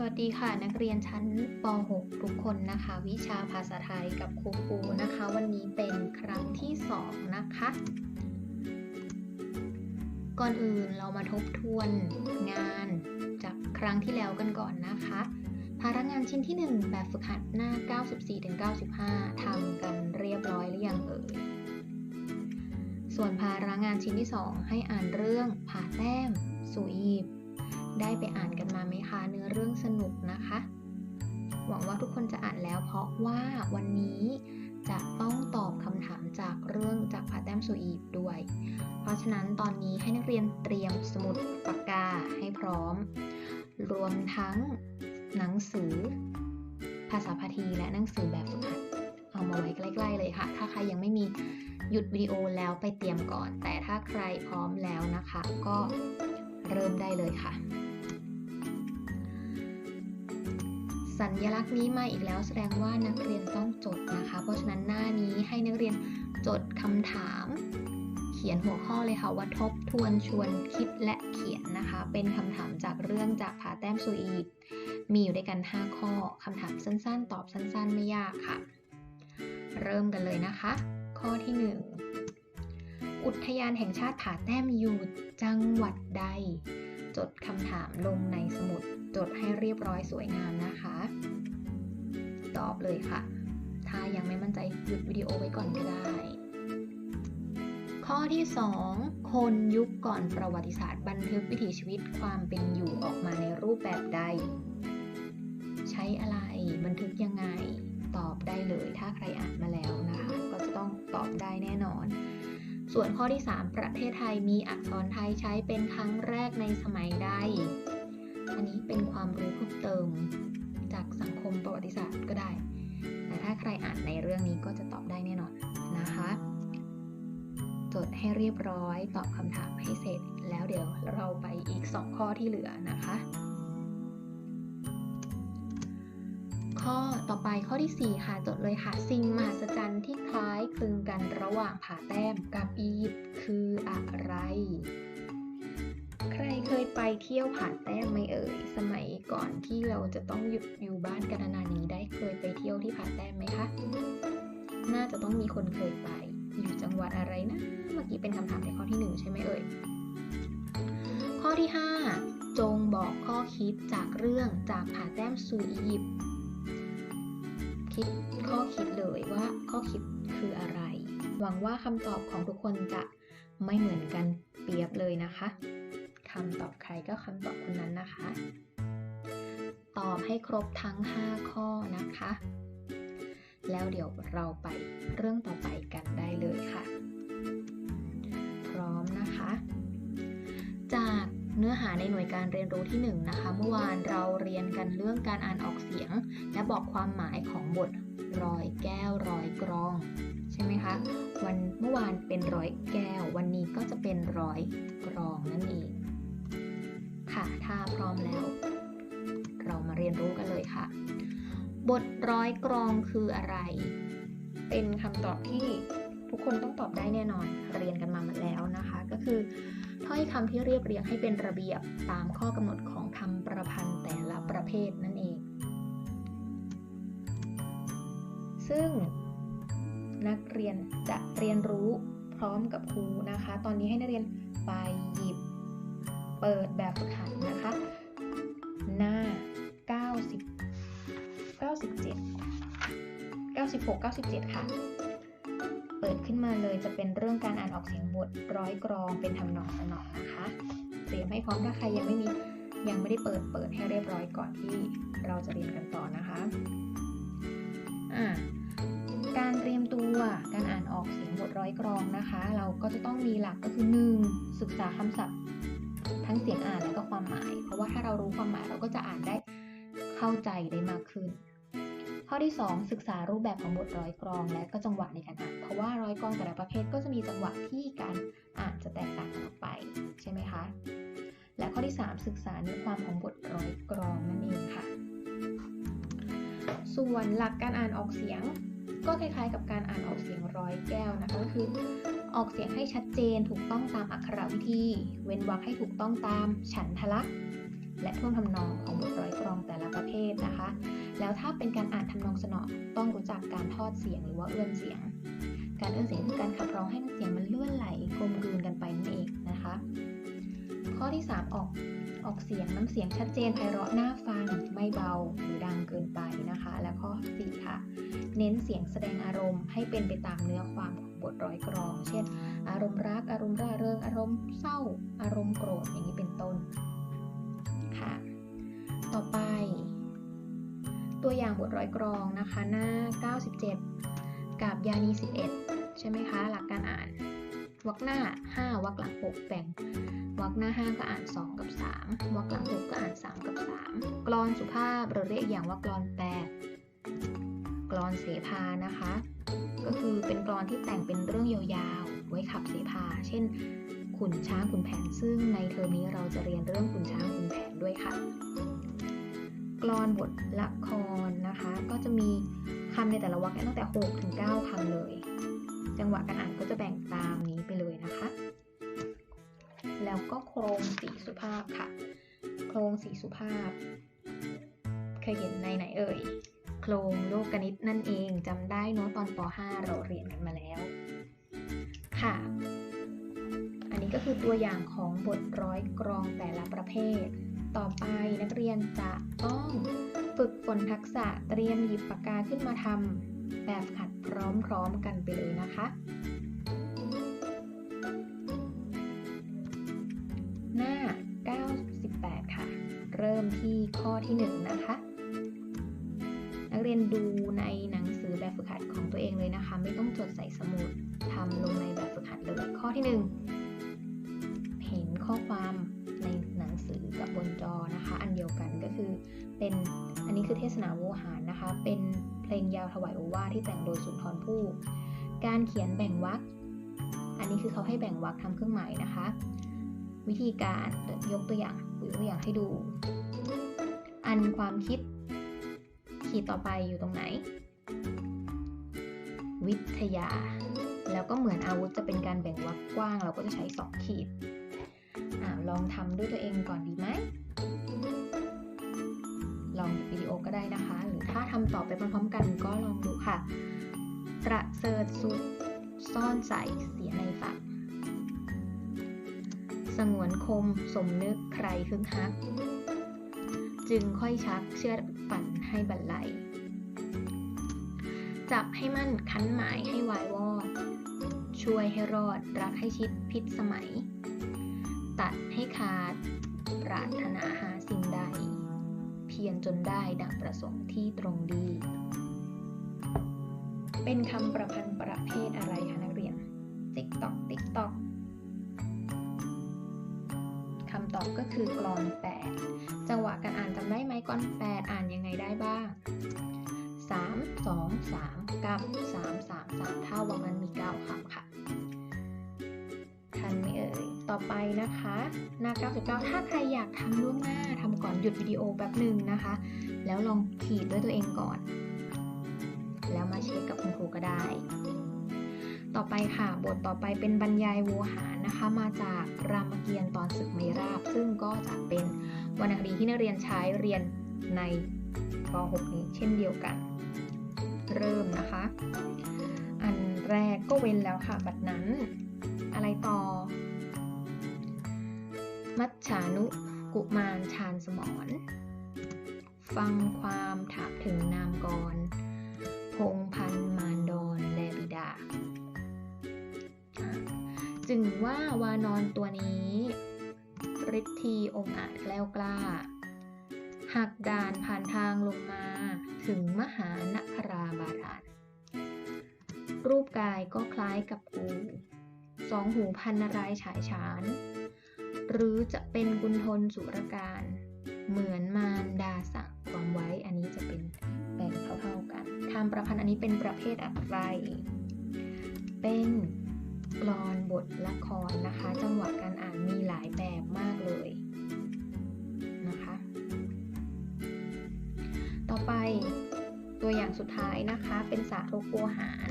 สวัสดีค่ะนักเรียนชั้นป .6 ทุกคนนะคะ วิชาภาษาไทยกับครูปูนะคะ วันนี้เป็นครั้งที่ 2 นะคะ ก่อนอื่นเรามาทบทวนงานจากครั้งที่แล้วกันก่อนนะคะ ภาระงานชิ้นที่ 1 แบบฝึกหัดหน้า 94-95 ทำกันเรียบร้อยหรือยังเอ่ย ส่วนภาระงานชิ้นที่ 2 ให้อ่านเรื่องผ่าแต้ม สุยีบ ได้ไปอ่านกันมาไหมคะ เนื้อเรื่องสนุกนะคะ หวังว่าทุกคนจะอ่านแล้วเพราะว่าวันนี้จะต้องตอบคำถามจากเรื่องจากพาแต้มสุอีบด้วย เพราะฉะนั้นตอนนี้ให้นักเรียนเตรียมสมุดปากกาให้พร้อม รวมทั้งหนังสือ ภาษาพาทีและหนังสือแบบฝึกหัดเอามาไว้ใกล้ๆเลยค่ะ ถ้าใครยังไม่มีหยุดวิดีโอแล้วไปเตรียมก่อน แต่ถ้าใครพร้อมแล้วนะคะ ก็เริ่มได้เลยค่ะ สัญลักษณ์นี้มาอีกแล้วแสดงว่านักเรียนต้องจดนะคะ เพราะฉะนั้นหน้านี้ให้นักเรียนจดคำถาม เขียนหัวข้อเลยค่ะว่าทบทวนชวนคิดและเขียนนะคะ เป็นคำถามจากเรื่องจากผาแต้มสุอีมีอยู่ด้วยกัน 5 ข้อคำถามสั้นๆ ตอบสั้นๆ ไม่ยากค่ะ เริ่มกันเลยนะคะ ข้อที่ 1 อุทยานแห่งชาติผาแต้มอยู่จังหวัดใด จดคำถามลงในสมุด จดให้เรียบร้อยสวยงามนะคะ ตอบเลยค่ะ ถ้ายังไม่มั่นใจหยุดวิดีโอไว้ก่อนก็ได้ ข้อที่ 2 คนยุคก่อนประวัติศาสตร์บันทึกวิถีชีวิตความเป็นอยู่ออกมาในรูปแบบใด ใช้อะไรบันทึกยังไง ตอบได้เลยถ้าใครอ่านมาแล้วนะคะ ก็จะต้องตอบได้แน่นอนส่วนข้อที่ 3 ประเทศไทยมีอักษรไทยใช้เป็นครั้งแรกในสมัยใด อันนี้เป็นความรู้เพิ่มเติมจากสังคมประวัติศาสตร์ก็ได้ แต่ถ้าใครอ่านในเรื่องนี้ก็จะตอบได้แน่นอนนะคะ จดให้เรียบร้อยตอบคำถามให้เสร็จ แล้วเดี๋ยวเราไปอีก 2 ข้อที่เหลือนะคะ ข้อต่อไปข้อที่ 4 ค่ะ จดเลยค่ะ สิ่งมหัศจรรย์ที่คล้ายคลึงกันระหว่างผาแต้มกับอียิปต์คืออะไร ใครเคยไปเที่ยวผาแต้มไหมเอ่ย สมัยก่อนที่เราจะต้องหยุดอยู่บ้านกันนานๆนี้ได้เคยไปเที่ยวที่ผาแต้มไหมคะ น่าจะต้องมีคนเคยไป อยู่จังหวัดอะไรนะ เมื่อกี้เป็นคำถามในข้อที่1ใช่ไหมเอ่ย ข้อที่ 5 จงบอกข้อคิดจากเรื่องจากผาแต้มสู่อียิปต์คิดข้อคิดเลยว่าข้อคิดคืออะไร หวังว่าคำตอบของทุกคนจะไม่เหมือนกันเปรียบเลยนะคะ คำตอบใครก็คำตอบคนนั้นนะคะ ตอบให้ครบทั้ง 5 ข้อนะคะ แล้วเดี๋ยวเราไปเรื่องต่อไปกันได้เลยค่ะ พร้อมนะคะ จากเนื้อหาในหน่วยการเรียนรู้ที่ 1 นะคะ เมื่อวานเราเรียนกันเรื่องการอ่านออกเสียง และบอกความหมายของบทรอยแก้วรอยกรอง ใช่ไหมคะ วันเมื่อวานเป็นร้อยแก้ว วันนี้ก็จะเป็นร้อยกรองนั่นเอง ค่ะ ถ้าพร้อมแล้ว เรามาเรียนรู้กันเลยค่ะ บทร้อยกรองคืออะไร เป็นคำตอบที่ทุกคนต้องตอบได้แน่นอน เรียนกันมาหมดแล้วนะคะ ก็คือถ้อยคำที่เรียบเรียงให้เป็นระเบียบตามข้อกำหนดของคำประพันธ์แต่ละประเภทนั่นเอง ซึ่งนักเรียนจะเรียนรู้พร้อมกับครูนะคะ ตอนนี้ให้นักเรียนไปหยิบ เปิดแบบฝึกหัดนะคะ หน้า 90 97 96 97 ค่ะ เปิดขึ้นมาเลยจะเป็นเรื่องการอ่านออกเสียงบทร้อยกรองเป็นทำนองสนองนะคะเตรียมให้พร้อมถ้าใครยังไม่มียังไม่ได้เปิดเปิดให้เรียบร้อยก่อนที่เราจะเรียนกันต่อนะคะอ่าการเตรียมตัวการอ่านออกเสียงบทร้อยกรองนะคะ เราก็จะต้องมีหลักก็คือ 1. ศึกษาคำศัพท์ ทั้งเสียงอ่านและก็ความหมาย เพราะว่าถ้าเรารู้ความหมายเราก็จะอ่านได้เข้าใจได้มากขึ้น ข้อที่ 2 ศึกษารูปแบบของบทร้อยกรองและก็จังหวะในการอ่าน เพราะว่าร้อยกรองแต่ละประเภทก็จะมีจังหวะที่การอ่านจะแตกต่างกันออกไปใช่ไหมคะ และข้อที่ 3 ศึกษาเนื้อความของบทร้อยกรองนั่นเองค่ะ ส่วนหลักการอ่านออกเสียงก็คล้ายๆกับการอ่านออกเสียงร้อยแก้วนะคะก็คือ ออกเสียงให้ชัดเจนถูกต้องตามอักขรวิธี เว้นวรรคให้ถูกต้องตามฉันทลักษณ์และท่วงทำนองของบทร้อยกรองแต่ละประเภทนะคะ แล้วถ้าเป็นการอ่านทำนองสนอต้องรู้จักการทอดเสียงหรือว่าเอื้อนเสียง การเอื้อนเสียงคือการขับร้องให้น้ำเสียงมันเลื่อนไหลกลมกลืนกันไปนั่นเองนะคะ ข้อที่ 3 ออกออกเสียงน้ำเสียงชัดเจนไพเราะน่าฟังไม่เบา เน้นเสียงแสดงอารมณ์ให้เป็นไปตามเนื้อความของบทร้อยกรอง เช่น อารมณ์รัก อารมณ์ร่าเริง อารมณ์เศร้า อารมณ์โกรธ อย่างนี้เป็นต้น ค่ะ ต่อไป ตัวอย่างบทร้อยกรองนะคะ หน้า 97 กับยานี11 ใช่ไหมคะ หลักการอ่าน วรรคหน้า 5วรรคหลัง 6 แบ่งวรรคหน้า 5 ก็อ่าน 2 กับ 3วรรคหลัง 6 ก็อ่าน 3 กับ 3กลอนสุภาพเราเรียกอย่างว่ากลอนแปด กลอนเสภานะคะ ก็คือเป็นกลอนที่แต่งเป็นเรื่องยาวๆ ไว้ขับเสภา เช่น ขุนช้างขุนแผน ซึ่งในเทอมนี้เราจะเรียนเรื่องขุนช้างขุนแผนด้วยค่ะกลอนบทละครนะคะ ก็จะมีคำในแต่ละวรรคตั้งแต่6ถึง9คำเลย จังหวะการอ่านก็จะแบ่งตามนี้ไปเลยนะคะ แล้วก็โครงสีสุภาพค่ะ โครงสีสุภาพ เคยเห็นในไหนเอ่ย รงโลกนิตนั่นเองจำได้เนอะตอนป .5 เราเรียนกันมาแล้ว ค่ะ อันนี้ก็คือตัวอย่างของบทร้อยกรองแต่ละประเภท ต่อไปนักเรียนจะต้องฝึกฝนทักษะเตรียมหยิบปากกาขึ้นมาทำแบบขัดพร้อมๆกันไปเลยนะคะ หน้า 98 ค่ะ เริ่มที่ข้อที่ 1 นะคะนักเรียนดูในหนังสือแบบฝึกหัดของตัวเองเลยนะคะ ไม่ต้องจดใส่สมุดทำลงในแบบฝึกหัดเลยข้อที่ 1 เห็นข้อความในหนังสือกับบนจอนะคะ อันเดียวกันก็คือเป็นอันนี้คือเทศนาโวหารนะคะ เป็นเพลงยาวถวายโอวาทที่แต่งโดยสุนทรภู่การเขียนแบ่งวรรคอันนี้คือเขาให้แบ่งวรรคทำเครื่องหมายนะคะ วิธีการยกตัวอย่างยกตัวอย่างให้ดู อันความคิด ขีดต่อไปอยู่ตรงไหน วิทยา แล้วก็เหมือนอาวุธจะเป็นการแบ่งวรรคกว้าง เราก็จะใช้ 2 ขีดอลองทำด้วยตัวเองก่อนดีไหม ลองวิดีโอก็ได้นะคะ หรือถ้าทำต่อไปพร้อมๆกันก็ลองดูค่ะ ประเสริฐสุด ซ่อนใส่เสียในฝักสงวนคมสมนึกใครคึกฮัก จึงค่อยชักเชือดปั่น ให้บรรลัย จับให้มั่นคันหมายให้วายวอด ช่วยให้รอดรักให้ชิดพิษสมัย ตัดให้ขาด ปรารถนาหาสิ่งใด เพียรจนได้ดังประสงค์ที่ตรงดี เป็นคำประพันธ์ประเภทอะไรคะนักเรียน ติ๊กตอก ติ๊กตอกคำตอบก็คือกลอน 8 จังหวะการอ่านจำได้ไหมกลอน8อ่านยังไงได้บ้าง 3 2 3 กับ 3 3 3 ถ้าวันนั้นมี 9คำค่ะ ทันไหมเอ่ย ต่อไปนะคะ หน้า 99 ถ้าใครอยากทำล่วงหน้าทำก่อนหยุดวิดีโอแป๊บหนึ่งนะคะ แล้วลองขีดด้วยตัวเองก่อน แล้วมาเช็คกับคุณครูก็ได้ ต่อไปค่ะ บทต่อไปเป็นบรรยายโวหารนะคะ มาจากรามเกียรติ์ตอนศึกไมราบ ซึ่งก็จะเป็น วรรณคดีที่นักเรียนใช้เรียนในป .6 นี้เช่นเดียวกัน เริ่มนะคะ อันแรกก็เว้นแล้วค่ะ บัดนั้น อะไรต่อ มัจฉานุกุมารชาญสมรฟังความถามถึงนามกร พงพันมารดอนแลบิดา จึงว่าวานอนตัวนี้ ฤทธีองอาจแกล้วกล้า หักด่านผ่านทางลงมาถึงมหานคราบาดาลรูปกายก็คล้ายกับกูสองหูพันนารายฉายฉาน หรือจะเป็นกุณทนสุรการ เหมือนมารดาสั่งความไว้อันนี้จะเป็นแบ่งเท่าๆกันคำประพันธ์อันนี้เป็นประเภทอะไร เป็นกลอนบทละครนะคะ จังหวะการอ่าน มีหลายแบบมากเลยนะคะ ต่อไปตัวอย่างสุดท้ายนะคะเป็นสาธกโวหาร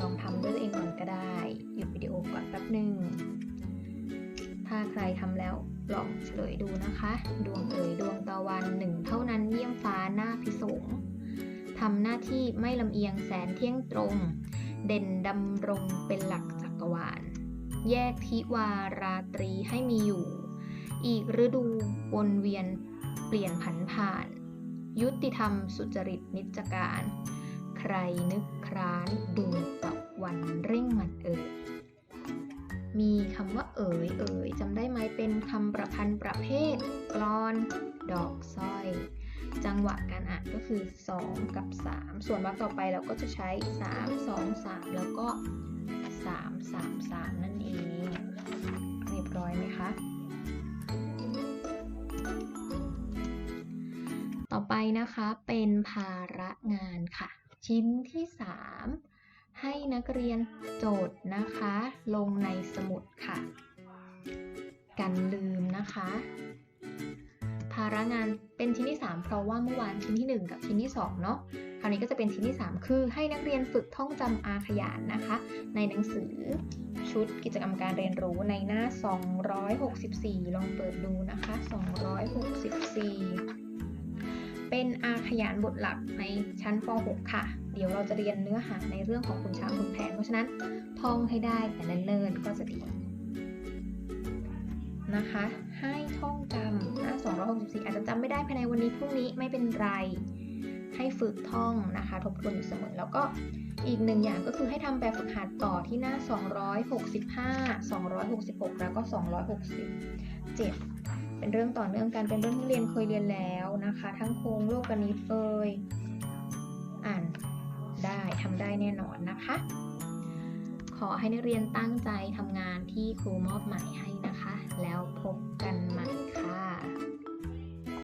ลองทำด้วยตัวเองก่อนก็ได้ หยุดวิดีโอก่อนแป๊บหนึ่งถ้าใครทำแล้วลองเฉลยดูนะคะ ดวงเอ๋ยดวงตะวันหนึ่งเท่านั้นเยี่ยมฟ้าหน้าพิสงทำหน้าที่ไม่ลำเอียงแสนเที่ยงตรง เด่นดำรงเป็นหลัก กรวาล แยกทิวาราตรีให้มีอยู่ อีกฤดูวนเวียนเปลี่ยนผันผ่าน ยุติธรรมสุจริตนิจการ ใครนึกคร้านดูตะวันเร่งมันเอ่ยมีคำว่าเอ๋ยเอ๋ยจำได้ไหมเป็นคำประพันธ์ประเภทกลอน ดอกสร้อย จังหวะการอ่านก็คือ 2 กับ 3 ส่วนวรรคต่อไปเราก็จะใช้ 3 2 3 แล้วก็ 3 3 3 นั่นเอง เรียบร้อยไหมคะ ต่อไปนะคะเป็นภาระงานค่ะ ชิ้นที่ 3 ให้นักเรียนโจทย์นะคะ ลงในสมุดค่ะ กันลืมนะคะภาระงานเป็นชิ้นที่ 3 เพราะว่าเมื่อวานชิ้นที่ 1 กับชิ้นที่2เนาะ คราวนี้ก็จะเป็นชิ้นที่ 3 คือให้นักเรียนฝึกท่องจำอาขยานนะคะ ในหนังสือชุดกิจกรรมการเรียนรู้ในหน้า 264 ลองเปิดดูนะคะ 264เป็นอาขยานบทหลักในชั้นป .6 ค่ะ เดี๋ยวเราจะเรียนเนื้อหาในเรื่องของคุณช้างคุณแผน เพราะฉะนั้นท่องให้ได้แต่เนิ่นๆก็จะดีนะคะ ให้ท่องจำหน้า264 อาจจะจำไม่ได้ภายในวันนี้พรุ่งนี้ไม่เป็นไร ให้ฝึกท่องนะคะ ทบทวนอยู่เสมอ แล้วก็อีกหนึ่งอย่างก็คือให้ทำแบบฝึกหัดต่อที่หน้า 265 266 แล้วก็ 267 เป็นเรื่องต่อเนื่องกันเป็นเรื่องที่เรียนเคยเรียนแล้วนะคะ ทั้งโครงโลกนิตเอ่ยอ่านได้ทำได้แน่นอนนะคะ ขอให้นักเรียนตั้งใจทำงานที่ครูมอบหมายให้นะคะ แล้วพบกันใหม่